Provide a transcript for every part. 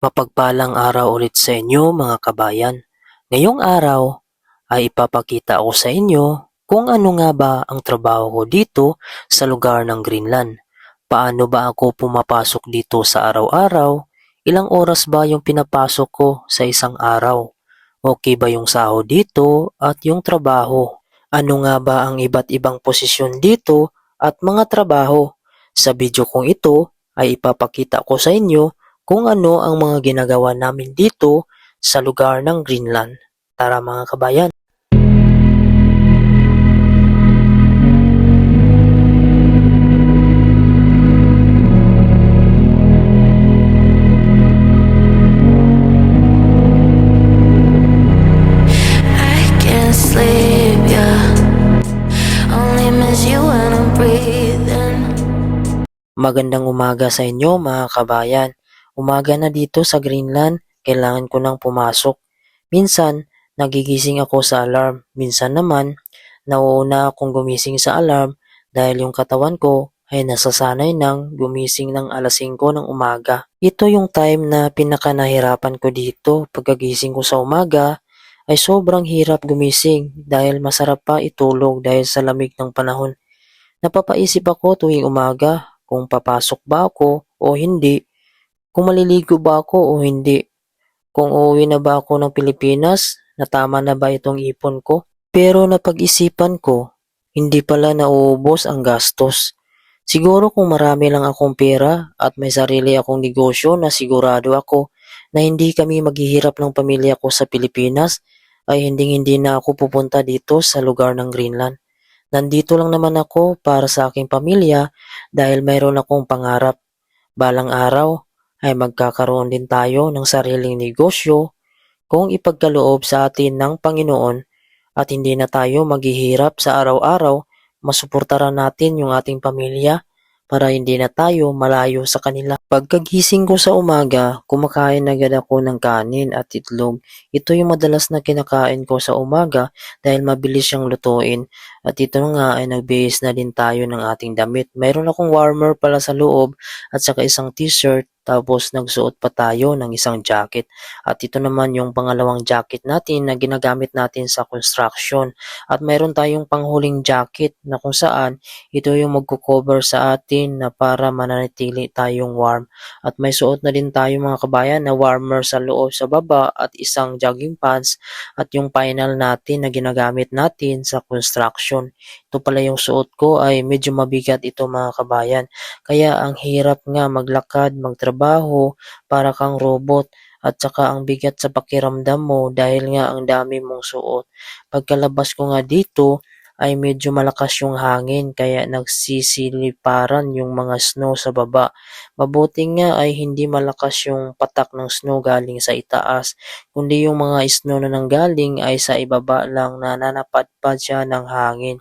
Mapagpalang araw ulit sa inyo mga kabayan. Ngayong araw ay ipapakita ko sa inyo kung ano nga ba ang trabaho ko dito sa lugar ng Greenland. Paano ba ako pumapasok dito sa araw-araw? Ilang oras ba yung pinapasok ko sa isang araw? Okay ba yung sahod dito at yung trabaho? Ano nga ba ang iba't ibang posisyon dito at mga trabaho? Sa video kong ito ay ipapakita ko sa inyo kung ano ang mga ginagawa namin dito sa lugar ng Greenland. Tara mga kabayan! Magandang umaga sa inyo mga kabayan. Umaga na dito sa Greenland, kailangan ko nang pumasok. Minsan, nagigising ako sa alarm. Minsan naman, nauuna akong gumising sa alarm dahil yung katawan ko ay nasasanay ng gumising ng alas 5 ng umaga. Ito yung time na pinaka nahirapan ko dito. Pagkagising ko sa umaga, ay sobrang hirap gumising dahil masarap pa itulog dahil sa lamig ng panahon. Napapaisip ako tuwing umaga kung papasok ba ako o hindi, kung maliligo ba ako o hindi, kung uuwi na ba ako ng Pilipinas, na tama na ba itong ipon ko. Pero napag-isipan ko, hindi pala nauubos ang gastos. Siguro kung marami lang akong pera at may sarili akong negosyo na sigurado ako na hindi kami maghihirap ng pamilya ko sa Pilipinas, ay hindi hindi na ako pupunta dito sa lugar ng Greenland. Nandito lang naman ako para sa aking pamilya dahil mayroon akong pangarap. Balang araw ay magkakaroon din tayo ng sariling negosyo kung ipagkaloob sa atin ng Panginoon at hindi na tayo maghihirap sa araw-araw, masuportaran natin yung ating pamilya para hindi na tayo malayo sa kanila. Pagkagising ko sa umaga, kumakain agad ako ng kanin at itlog. Ito yung madalas na kinakain ko sa umaga dahil mabilis siyang lutuin. At ito nga ay nagbihis na din tayo ng ating damit. Mayroon akong warmer pala sa loob at saka isang t-shirt tapos nagsuot pa tayo ng isang jacket. At ito naman yung pangalawang jacket natin na ginagamit natin sa construction. At mayroon tayong panghuling jacket na kung saan ito yung magko-cover sa atin na para mananatili tayong warm. At may suot na din tayo mga kabayan na warmer sa loob sa baba at isang jogging pants at yung final natin na ginagamit natin sa construction. Ito pala yung suot ko ay medyo mabigat ito mga kabayan. Kaya ang hirap nga maglakad, magtrabaho para kang robot at saka ang bigat sa pakiramdam mo dahil nga ang dami mong suot. Pagkalabas ko nga dito ay medyo malakas yung hangin kaya nagsisiliparan yung mga snow sa baba. Mabuti nga ay hindi malakas yung patak ng snow galing sa itaas, kundi yung mga snow na nanggaling ay sa ibaba lang na nanapadpad siya ng hangin.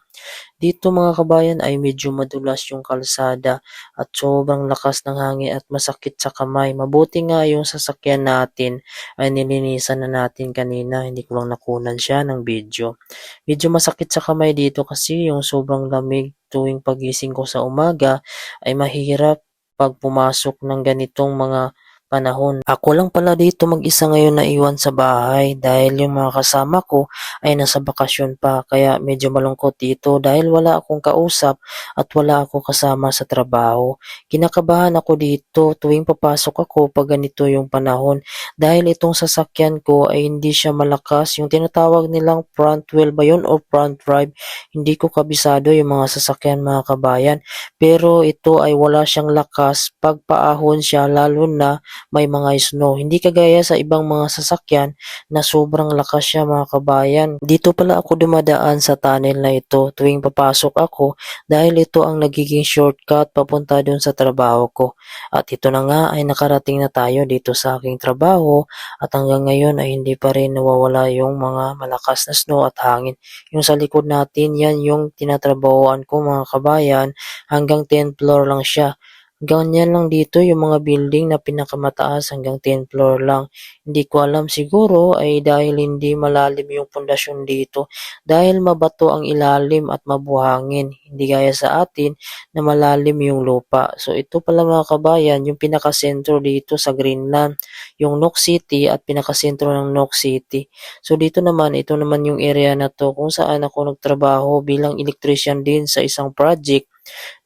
Dito mga kabayan ay medyo madulas yung kalsada at sobrang lakas ng hangin at masakit sa kamay. Mabuti nga yung sasakyan natin ay nilinisan na natin kanina, hindi ko lang nakunan siya ng video. Medyo masakit sa kamay dito kasi yung sobrang lamig tuwing pagising ko sa umaga ay mahirap pag pumasok ng ganitong mga panahon. Ako lang pala dito mag-isa ngayon na iwan sa bahay dahil yung mga kasama ko ay nasa bakasyon pa kaya medyo malungkot dito dahil wala akong kausap at wala ako kasama sa trabaho. Kinakabahan ako dito tuwing papasok ako pag ganito yung panahon dahil itong sasakyan ko ay hindi siya malakas. Yung tinatawag nilang front wheel ba yun o front drive? Hindi ko kabisado yung mga sasakyan mga kabayan. Pero ito ay wala siyang lakas pag paahon siya lalo na may mga snow. Hindi kagaya sa ibang mga sasakyan na sobrang lakas siya mga kabayan. Dito pala ako dumadaan sa tunnel na ito tuwing papasok ako dahil ito ang nagiging shortcut papunta dun sa trabaho ko. At ito na nga ay nakarating na tayo dito sa aking trabaho at hanggang ngayon ay hindi pa rin nawawala yung mga malakas na snow at hangin. Yung sa likod natin, yan yung tinatrabahoan ko mga kabayan hanggang 10th floor lang siya. Ganyan lang dito yung mga building na pinakamataas hanggang 10th floor lang. Hindi ko alam siguro ay dahil hindi malalim yung pundasyon dito. Dahil mabato ang ilalim at mabuhangin. Hindi gaya sa atin na malalim yung lupa. So ito pala mga kabayan, yung pinakasentro dito sa Greenland. Yung Nook City at pinakasentro ng Nook City. So dito naman, ito naman yung area na to kung saan ako nagtrabaho bilang electrician din sa isang project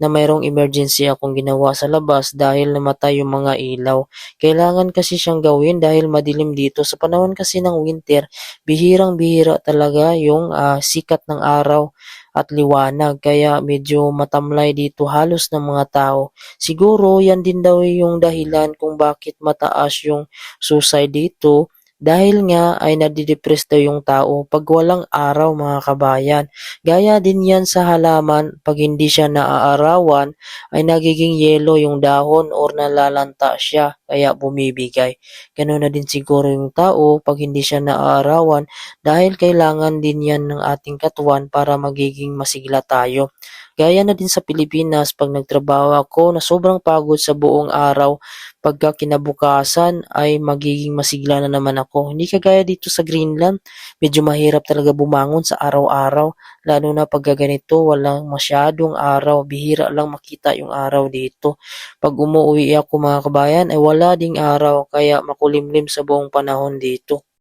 na mayroong emergency akong ginawa sa labas dahil namatay yung mga ilaw. Kailangan kasi siyang gawin dahil madilim dito. Sa panahon kasi ng winter, bihirang-bihira talaga yung ah, sikat ng araw at liwanag kaya medyo matamlay dito halos ng mga tao. Siguro yan din daw yung dahilan kung bakit mataas yung suicide dito dahil nga ay nadidepress daw yung tao pag walang araw mga kabayan. Gaya din yan sa halaman, pag hindi siya naaarawan, ay nagiging yelo yung dahon or nalalanta siya, kaya bumibigay. Ganun na din siguro yung tao pag hindi siya naaarawan dahil kailangan din yan ng ating katawan para magiging masigla tayo. Gaya na din sa Pilipinas, pag nagtrabaho ako na sobrang pagod sa buong araw, pagka kinabukasan ay magiging masigla na naman ako. Hindi kagaya dito sa Greenland, medyo mahirap talaga bumangon sa araw-araw. Lalo na pag ganito, walang masyadong araw. Bihira lang makita yung araw dito. Pag umuwi ako mga kabayan, ay wala ding araw. Kaya makulimlim sa buong panahon dito.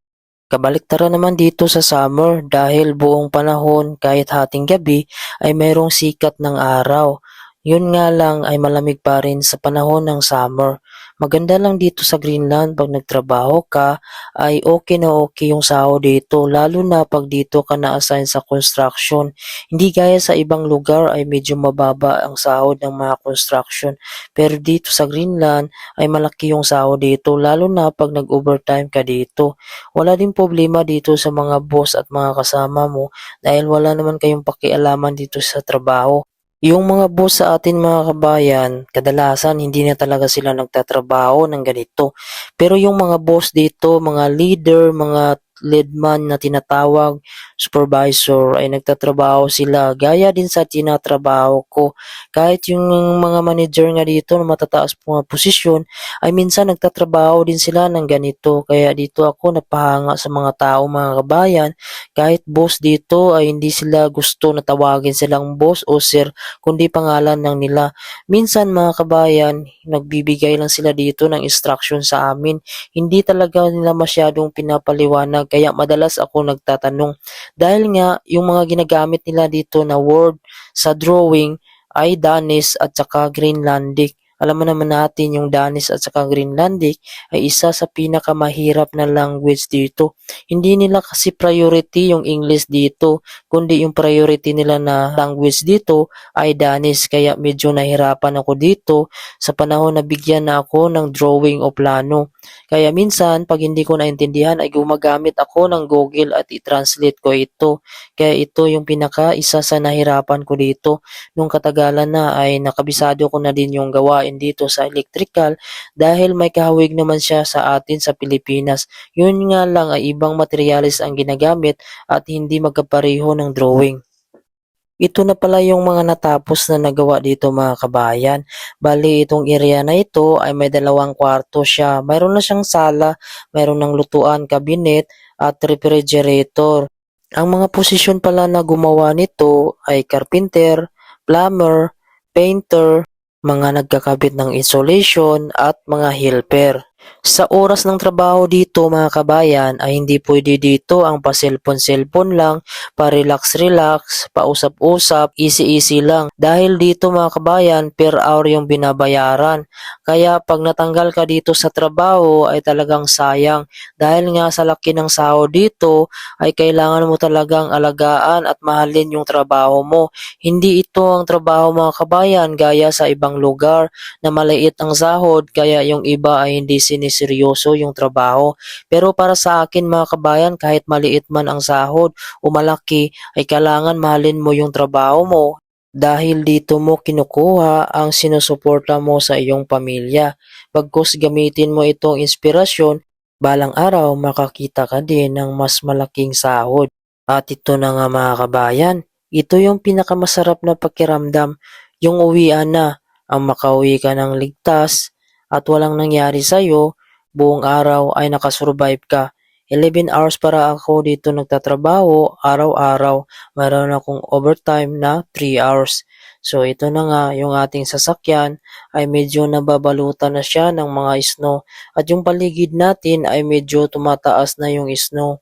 Kabaliktaran naman dito sa summer dahil buong panahon kahit hating gabi ay mayroong sikat ng araw. Yun nga lang ay malamig pa rin sa panahon ng summer. Maganda lang dito sa Greenland pag nagtrabaho ka ay okay na okay yung sahod dito lalo na pag dito ka na-assign sa construction. Hindi gaya sa ibang lugar ay medyo mababa ang sahod ng mga construction. Pero dito sa Greenland ay malaki yung sahod dito lalo na pag nag-overtime ka dito. Wala din problema dito sa mga boss at mga kasama mo dahil wala naman kayong pakialaman dito sa trabaho. Yung mga boss sa atin mga kabayan, kadalasan hindi na talaga sila nagtatrabaho ng ganito. Pero yung mga boss dito, mga leader, mga leadman na tinatawag, supervisor, ay nagtatrabaho sila. Gaya din sa tinatrabaho ko. Kahit yung mga manager nga dito na matataas po mga posisyon, ay minsan nagtatrabaho din sila ng ganito. Kaya dito ako napahanga sa mga tao mga kabayan. Kahit boss dito ay hindi sila gusto na tawagin silang boss o sir, kundi pangalan ng nila. Minsan mga kabayan, nagbibigay lang sila dito ng instruction sa amin. Hindi talaga nila masyadong pinapaliwanag kaya madalas ako nagtatanong. Dahil nga yung mga ginagamit nila dito na word sa drawing ay Danish at saka Greenlandic. Alam mo naman natin yung Danish at saka Greenlandic ay isa sa pinakamahirap na language dito. Hindi nila kasi priority yung English dito, kundi yung priority nila na language dito ay Danish. Kaya medyo nahirapan ako dito sa panahon na bigyan na ako ng drawing o plano. Kaya minsan, pag hindi ko naintindihan ay gumagamit ako ng Google at i-translate ko ito. Kaya ito yung pinaka isa sa nahirapan ko dito. Nung katagalan na ay nakabisado ko na din yung gawain dito sa electrical dahil may kahawig naman siya sa atin sa Pilipinas. Yun nga lang ay ibang materialis ang ginagamit at hindi magkapareho ng drawing. Ito na pala yung mga natapos na nagawa dito mga kabayan. Bali, itong area na ito ay may dalawang kwarto siya. Mayroon na siyang sala, mayroon ng lutuan, kabinet, at refrigerator. Ang mga posisyon pala na gumawa nito ay carpenter, plumber, painter, mga nagkakabit ng insulation at mga helper. Sa oras ng trabaho dito mga kabayan ay hindi pwede dito ang pa-cellphone-cellphone lang, pa-relax-relax, pausap-usap, easy-easy lang. Dahil dito mga kabayan per hour yung binabayaran. Kaya pag natanggal ka dito sa trabaho ay talagang sayang. Dahil nga sa laki ng sahod dito ay kailangan mo talagang alagaan at mahalin yung trabaho mo. Hindi ito ang trabaho mga kabayan gaya sa ibang lugar na maliit ang sahod kaya yung iba ay hindi siniseryoso yung trabaho. Pero para sa akin mga kabayan, kahit maliit man ang sahod o malaki, ay kailangan mahalin mo yung trabaho mo dahil dito mo kinukuha ang sinusuporta mo sa iyong pamilya. Pagkus gamitin mo itong inspirasyon, balang araw makakita ka din ng mas malaking sahod. At ito na nga mga kabayan, ito yung pinakamasarap na pakiramdam, yung uwian na ang makauwi ka ng ligtas at walang nangyari sa'yo, buong araw ay nakasurvive ka. 11 hours para ako dito nagtatrabaho araw-araw. Mayroon akong overtime na 3 hours. So ito na nga, yung ating sasakyan ay medyo nababalutan na siya ng mga snow at yung paligid natin ay medyo tumataas na yung snow.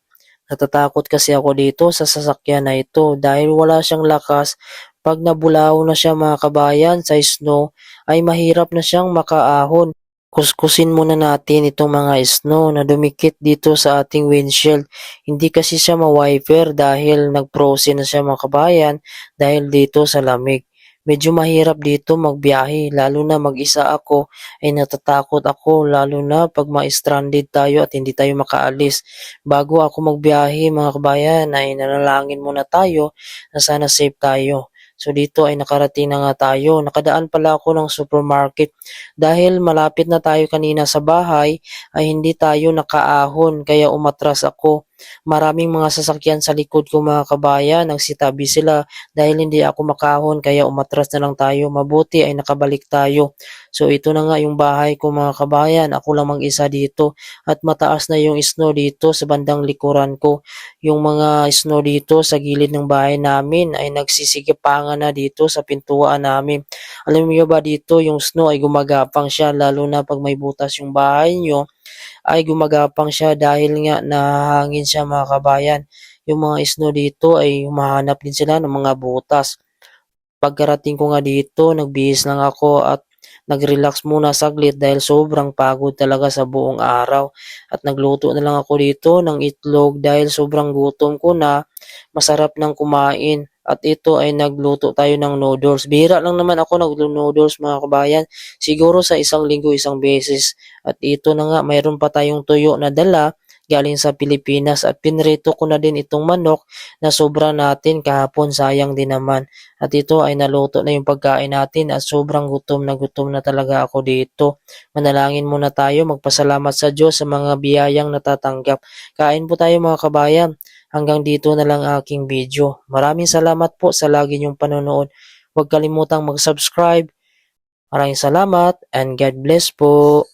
Natatakot kasi ako dito sa sasakyan na ito dahil wala siyang lakas. Pag nabulaw na siya mga kabayan sa snow ay mahirap na siyang makaahon. Kuskusin muna natin itong mga snow na dumikit dito sa ating windshield. Hindi kasi siya ma-wiper dahil nag-frozen na siya mga kabayan dahil dito sa lamig. Medyo mahirap dito magbiyahe, lalo na mag-isa ako ay natatakot ako lalo na pag ma-stranded tayo at hindi tayo makaalis. Bago ako magbiyahe mga kabayan ay nanalangin muna tayo na sana safe tayo. So dito ay nakarating na nga tayo. Nakadaan pala ako ng supermarket dahil malapit na tayo kanina sa bahay ay hindi tayo nakaahon kaya umatras ako. Maraming mga sasakyan sa likod ko mga kabayan, nagsitabi sila dahil hindi ako makahon kaya umatras na lang tayo. Mabuti ay nakabalik tayo. So ito na nga yung bahay ko mga kabayan. Ako lang mag-isa dito at mataas na yung snow dito sa bandang likuran ko. Yung mga snow dito sa gilid ng bahay namin ay nagsisigipangan na dito sa pintuan namin. Alam niyo ba dito yung snow ay gumagapang siya lalo na pag may butas yung bahay nyo ay gumagapang siya dahil nga nahangin siya mga kabayan. Yung mga snow dito ay humahanap din sila ng mga butas. Pagkarating ko nga dito, nagbihis lang ako at nag-relax muna saglit dahil sobrang pagod talaga sa buong araw. At nagluto na lang ako dito ng itlog dahil sobrang gutom ko na masarap nang kumain. At ito ay nagluto tayo ng noodles. Bihira lang naman ako naglo-noodles mga kabayan. Siguro sa isang linggo isang beses. At ito na nga, mayroon pa tayong tuyo na dala galing sa Pilipinas at pinrito ko na din itong manok na sobra natin kahapon sayang din naman. At ito ay naluto na yung pagkain natin at sobrang gutom na gutom na talaga ako dito. Manalangin muna tayo, magpasalamat sa Diyos sa mga biyayang natatanggap. Kain po tayo mga kabayan. Hanggang dito na lang aking video. Maraming salamat po sa lagi niyong panonood. Huwag kalimutang mag-subscribe. Maraming salamat and God bless po.